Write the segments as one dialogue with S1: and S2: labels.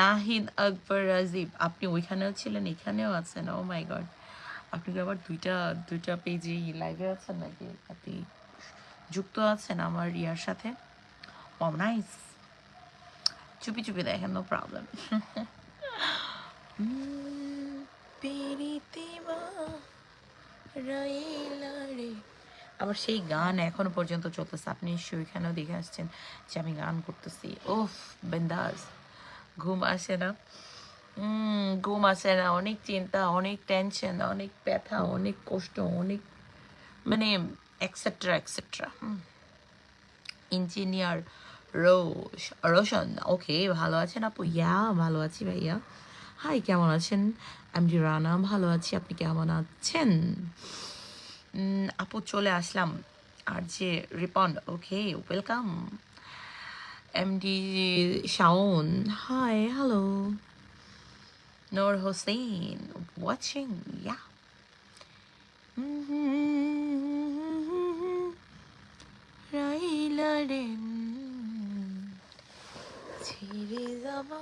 S1: নাহিদ আকবর রাজীব, আপনি ওইখানেও ছিলেন, এখানেও আছেন? ও মাই গড আপনি কি আবার দুইটা দুইটা পেজে লাইভে আছেন নাকি? আপনি যুক্ত আছেন আমার ইয়ার সাথে? নাইস চুপি চুপি দেখেন নো প্রবলেম আবার সেই গান এখনও পর্যন্ত চলতেছে। আপনি নিশ্চয়ই ওইখানেও দেখে আসছেন যে আমি গান করতেছি। ওফ বেন্দাস। ঘুম আসে না। ঘুম আসে না। অনেক চিন্তা, অনেক টেনশন অনেক ব্যথা, অনেক কষ্ট, অনেক মানে extra extra engineer Rosh, Roshan, okay, ভালো আছেন আপু? ইয়া, ভালো আছি ভাইয়া। হাই কেমন আছেন? আমি রানা ভালো আছি। আপনি কেমন আছেন? আপু চলে আসলাম। আর যে Ripon okay welcome MD Shaon hi hello Noor Hossain watching ইয়া যাবা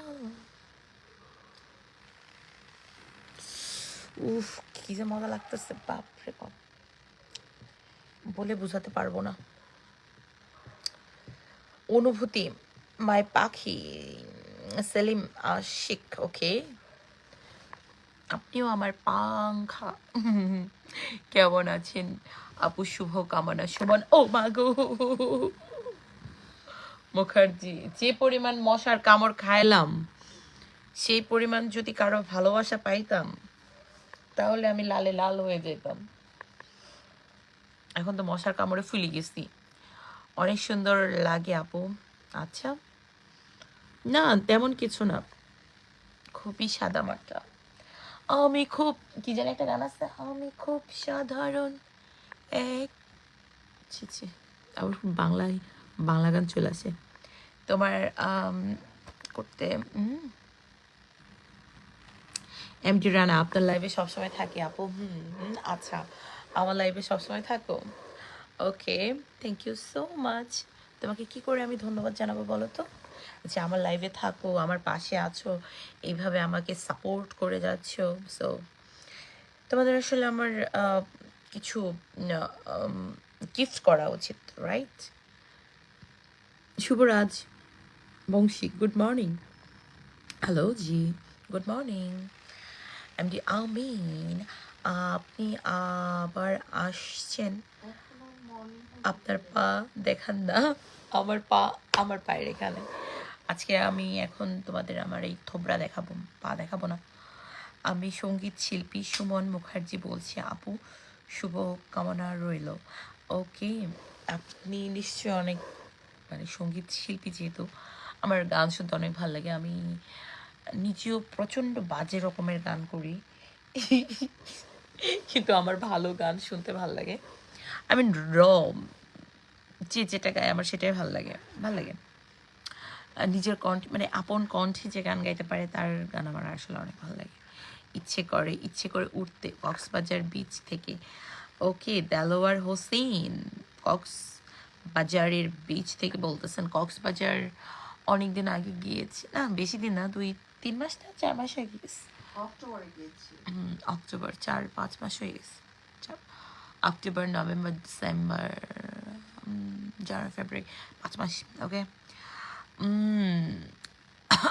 S1: উফ, কি যে মজা লাগতেছে, বাপরে বাপ। বলে বোঝাতে পারব না। অনুভূতি মাই পাখি, সেলিম আশিক ওকে আপনিও আমার পাংখা। কেমন আছেন? আপু, শুভ কামনা। সুমন, ও মাগো মুখার্জি, যে পরিমাণ মশার কামড় খাইলাম, সেই পরিমাণ যদি কারও ভালোবাসা পাইতাম, তাহলে আমি লালে লাল হয়ে যেতাম এখন তো মশার কামড়ে ফুলে গেছি। অনেক সুন্দর লাগে আপু। আচ্ছা। না তেমন কিছু না। খুবই সাদা মাটা আমি খুব কি জানি একটা গান আছে? আমি খুব সাধারণ এক ছি ছি। আবার বাংলায় বাংলা গান চলে আসে। তোমার করতে এমটি রানা আপনার লাইভে সবসময় থাকি আপু। হুম, আচ্ছা। আমার লাইভে সবসময় থাকো। Okay thank you so much তোমাকে কি করে আমি ধন্যবাদ জানাব বলো তো? যে আমার লাইভে থাকো, আমার পাশে আছো, এইভাবে আমাকে সাপোর্ট করে যাচ্ছ। সো তোমাদের আসলে আমার কিছু গিফট করা উচিত right Shubhoraj Bongshi good morning hello ji good morning MD Amin আপনি আবার আসছেন। আপনার পা দেখান না। আমার পা আমার পায়ের এখানে। আজকে আমি এখন তোমাদের আমার এই থোবরা দেখাবো, পা দেখাবো না। আমি সংগীত শিল্পী সুমন মুখার্জি বলছি, আপু, শুভ কামনা রইল। ওকে, আপনি নিশ্চয়ই অনেক মানে সংগীত শিল্পী যেহেতু, আমার গান শুনতে অনেক ভালো লাগে। আমি নিজেও প্রচণ্ড বাজে রকমের গান করি। কিন্তু আমার ভালো গান শুনতে ভালো লাগে। আই মিন র, যে যেটা গায় আমার সেটাই ভালো লাগে, ভালো লাগে। নিজের কণ্ঠ মানে আপন কণ্ঠে যে গান গাইতে পারে তার গান আমার আসলে অনেক ভালো লাগে। ইচ্ছে করে ইচ্ছে করে উঠতে, কক্সবাজার বিচ থেকে। ওকে, দেলোয়ার হোসেন কক্স বাজারের বিচ থেকে বলতেছেন, কক্সবাজার অনেক দিন আগে গিয়েছি। না, বেশি দিন না, দুই, তিন মাস না, চার মাস আগে গেছে
S2: অক্টোবরে
S1: চার, পাঁচ মাস হয়ে গেছে। October, November, December January, February, পাঁচ মাস, ওকে?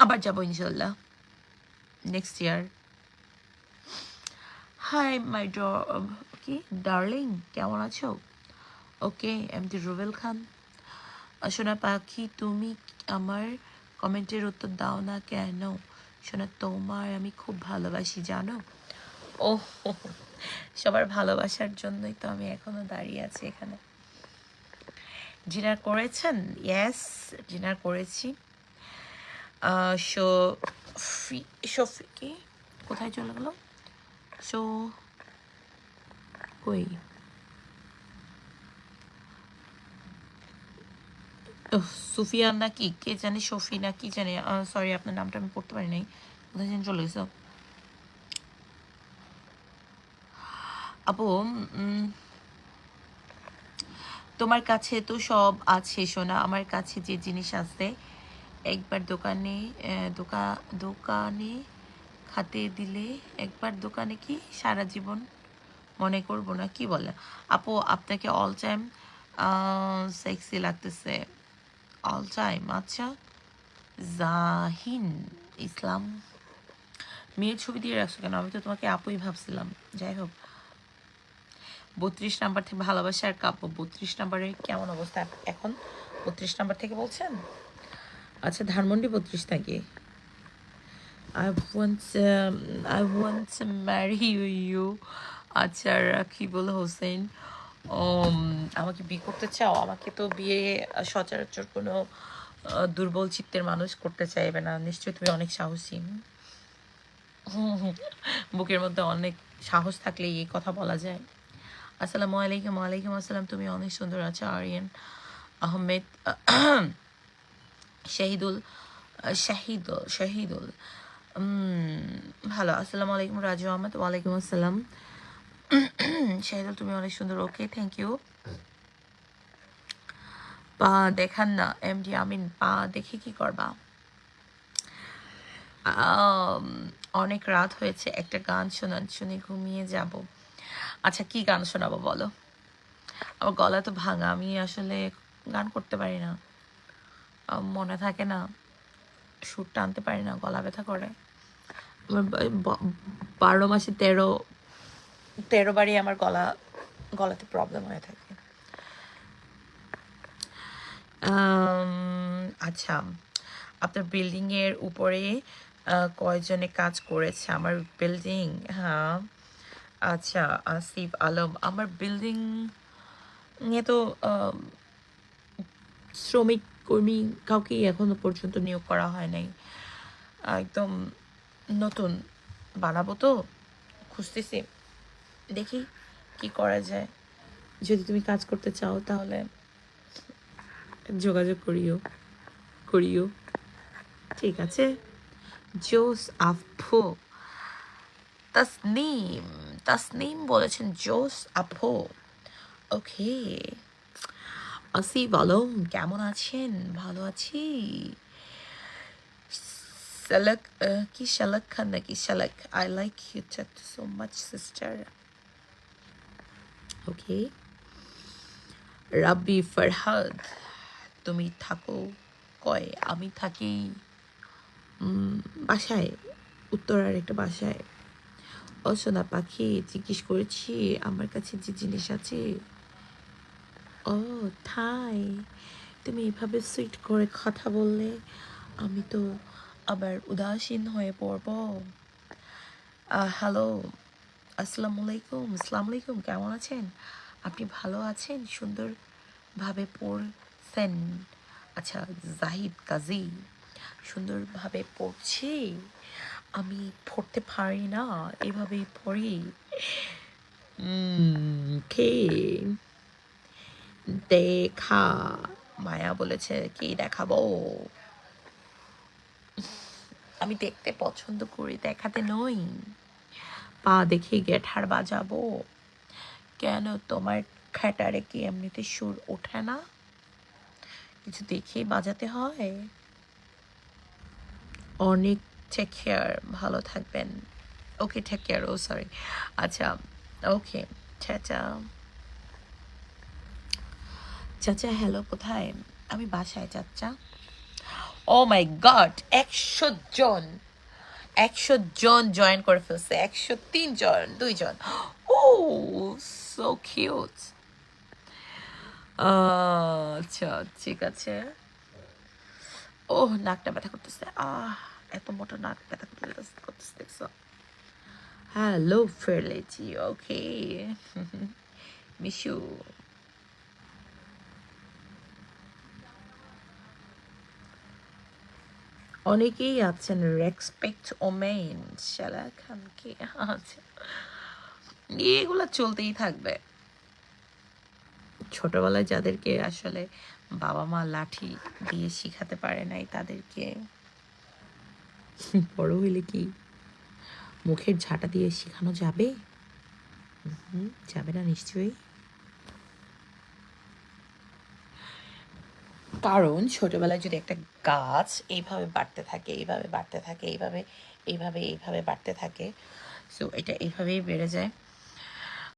S1: আবার যাব ইনশাল্লাহ নেক্সট ইয়ার হাই মাই ড কি? ডার্লিং কেমন আছো? ওকে এমডি রুবেল খান সোনা পাখি, তুমি আমার কমেন্টের উত্তর দাও না কেন? সোনা তোমার আমি খুব ভালোবাসি জানো? ও সবার ভালোবাসার জন্যই তো আমি এখনও দাঁড়িয়ে আছি এখানে। ডিনার করেছেন? ইয়েস ডিনার করেছি। শফি শফি কি কোথায় চলে গেল? সো কই? সুফিয়া নাকি? কে জানে শফি না, কি জানে? সরি আপনার নামটা আমি পড়তে পারি নাই। কোথায় চলে গেছে। আপু তোমার কাছে তো সব আছে, সোনা। আমার কাছে যে জিনিস আছে, একবার দোকানে দোকা, দোকানে খাতে দিলে একবার দোকানে কি সারা জীবন মনে করব না? কি বলে? আপু, আপনাকে অল টাইম সেক্সি লাগতেছে। অল টাইম আচ্ছা জাহিন ইসলাম। মেয়ের ছবি দিয়ে রাখছো কেন? আমি তো তোমাকে আপুই ভাবছিলাম। যাই হোক। বত্রিশ নাম্বার থেকে ভালোবাসার কাব্য। বত্রিশ নাম্বারের কেমন অবস্থা এখন? বত্রিশ নাম্বার থেকে বলছেন? আচ্ছা ধানমন্ডি বত্রিশ want um, I want to marry you আচ্ছা রাকিবুল হোসেন। আমাকে বিয়ে করতে চাও, আমাকে তো বিয়ে সচরাচর কোনো দুর্বল চিত্তের মানুষ করতে চাইবে না। নিশ্চয়ই তুমি অনেক সাহসী। বুকের মধ্যে অনেক সাহস থাকলে এই কথা বলা যায়। আসসালামু আলাইকুম, ওয়ালাইকুম আসসালাম। তুমি অনেক সুন্দর আছো, আরিয়ান আহমেদ। শাহিদুল শাহিদুল শাহিদুল। ভালো। আসসালামু আলাইকুম, রাজু আহমেদ। ওয়ালাইকুম আসসালাম। শাহিদুল তুমি অনেক সুন্দর। ওকে থ্যাংক ইউ পা দেখান না এম এমডি আমিন, পা দেখে কি করবা? অনেক রাত হয়েছে, একটা গান শোনান, শুনে ঘুমিয়ে যাব। আচ্ছা কি গান শোনাবো বলো? আমার গলা তো ভাঙা, আমি আসলে গান করতে পারি না। মনে থাকে না, সুর টানতে পারি না, গলা ব্যথা করে। আমার বারো মাসে তেরো তেরো বারই আমার গলা গলাতে প্রবলেম হয়ে থাকে। আচ্ছা আপনার বিল্ডিং এর উপরে কয়জনে কাজ করেছে? আমার বিল্ডিং হ্যাঁ। আচ্ছা আসিফ আলম আমার বিল্ডিং এ তো শ্রমিক কর্মী কাউকেই এখনও পর্যন্ত নিয়োগ করা হয় নাই। একদম নতুন বানাবো তো খুঁজতেছি। দেখি কি করা যায়। যদি তুমি কাজ করতে চাও তাহলে যোগাযোগ করিও করিও। ঠিক আছে? জোস আফো তাসনিম তাসনিম বলেছেন জোস আফো ওকে। আসিফ আলম কেমন আছেন? ভালো আছি। আহ, কি শালাক খান নাকি? Shalak I like you chat so much sister okay Rabbi Farhad তুমি থাকো কয়? আমি থাকি বাসায়, উত্তরার একটা বাসায়। অসনা পাখি, জিজ্ঞেস করেছি, আমার কাছে যে জিনিস আছে? ও তাই তুমি এভাবে সুইট করে কথা বললে, আমি তো আবার উদাসীন হয়ে পড়ব। হ্যালো আসসালামু আলাইকুম আসসালামু আলাইকুম কেমন আছেন? আপনি ভালো আছেন? সুন্দরভাবে পড়ছেন? আচ্ছা জাহিদ কাজী, সুন্দরভাবে পড়ছি। আমি পড়তে পারি না এভাবেই পড়ি। কে? দেখা। মায়া বলেছে, কি দেখাবো? আমি দেখতে পছন্দ করি, দেখাতে নই। পা দেখে গেঠার বাজাবো। কেন তোমার খ্যাটারে কি এমনিতে সুর ওঠে না? কিছু দেখেই বাজাতে হয়। অনেক টেক কেয়ার ভালো থাকবেন। ওকে টেক কেয়ার ও সরি আচ্ছা ওকে চাচা। চাচা হ্যালো কোথায়? আমি বাসায়, চাচা। ও মাই গড একশো জন। একশো জন জয়েন করে ফেলছে। একশো তিন জন দুইজন ও সো কিউট আচ্ছা ঠিক আছে। ও নাকটা ব্যথা করতেছে। আহ, এত মোটা নাক ব্যথা করতেছে করতেছে, দেখছ। হ্যালো ফেরলেছি ওকে মিশু অনেকেই আছেন রেসপেক্ট ওমেন শালা খানকে আছে এগুলো চলতেই থাকবে। ছোটবেলায় যাদেরকে আসলে বাবা মা লাঠি দিয়ে শিখাতে পারে নাই, তাদেরকে বড় হইলে কি মুখের ঝাঁটা দিয়ে শেখানো যাবে? যাবে না নিশ্চয়ই। কারণ ছোটোবেলায় যদি একটা গাছ এইভাবে বাড়তে থাকে, এইভাবে বাড়তে থাকে, এইভাবে এইভাবে এইভাবে বাড়তে থাকে সো এটা এইভাবেই বেড়ে যায়।